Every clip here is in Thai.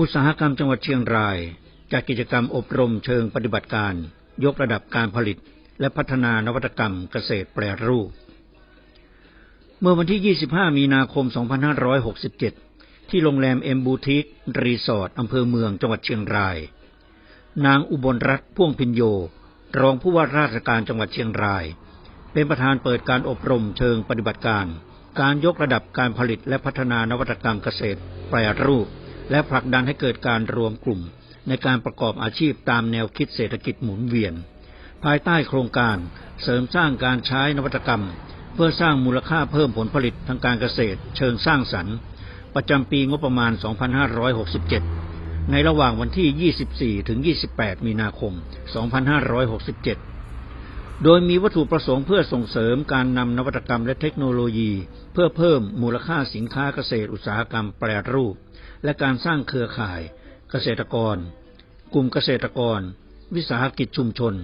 อุตสาหกรรมจังหวัดเชียงรายจัดกิจกรรมอบรมเชิงปฏิบัติการ ยกระดับการผลิต และพัฒนานวัตกรรมเกษตรแปรรูป เมื่อวันที่ 25 มีนาคม 2567 ที่โรงแรมเอ็มบูทิกรีสอร์ทอำเภอเมืองจังหวัดเชียงราย นางอุบลรัตน์พ่วงพินโย รองผู้ว่าราชการจังหวัดเชียงราย เป็นประธานเปิดการอบรมเชิงปฏิบัติการ การยกระดับการผลิตและพัฒนานวัตกรรมเกษตรแปรรูป และผลักดันให้เกิดการรวมกลุ่ม ในการประกอบอาชีพตามแนวคิดเศรษฐกิจหมุนเวียน ภายใต้โครงการเสริมสร้างการใช้นวัตกรรม เพื่อสร้างมูลค่าเพิ่มผลผลิตทางการเกษตร เชิงสร้างสรรค์ ประจำปีงบประมาณ 2567 ในระหว่างวันที่ 24 ถึง 28 มีนาคม 2567 โดยมีวัตถุประสงค์เพื่อส่งเสริมการนำนวัตกรรมและเทคโนโลยี เพื่อเพิ่มมูลค่าสินค้าเกษตรอุตสาหกรรมแปรรูป และการสร้างเครือข่าย เกษตรกร กลุ่มเกษตรกร วิสาหกิจชุมชน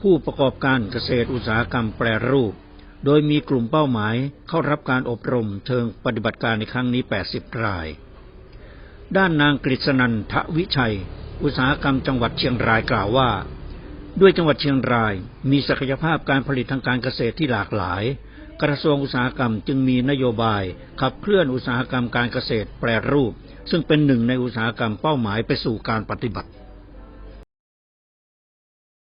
ผู้ประกอบการเกษตรอุตสาหกรรมแปรรูป โดยมีกลุ่มเป้าหมายเข้ารับการอบรมเชิงปฏิบัติการในครั้งนี้ 80 ราย ด้านนางกฤษนันทวิชัย อุตสาหกรรมจังหวัดเชียงรายกล่าวว่า ด้วยจังหวัดเชียงรายมีศักยภาพการผลิตทางการเกษตรที่หลากหลาย กระทรวงอุตสาหกรรมจึงมีนโยบาย ขับเคลื่อนอุตสาหกรรมการเกษตรแปรรูป ซึ่งเป็นหนึ่งในอุตสาหกรรมเป้าหมายไปสู่การปฏิบัติ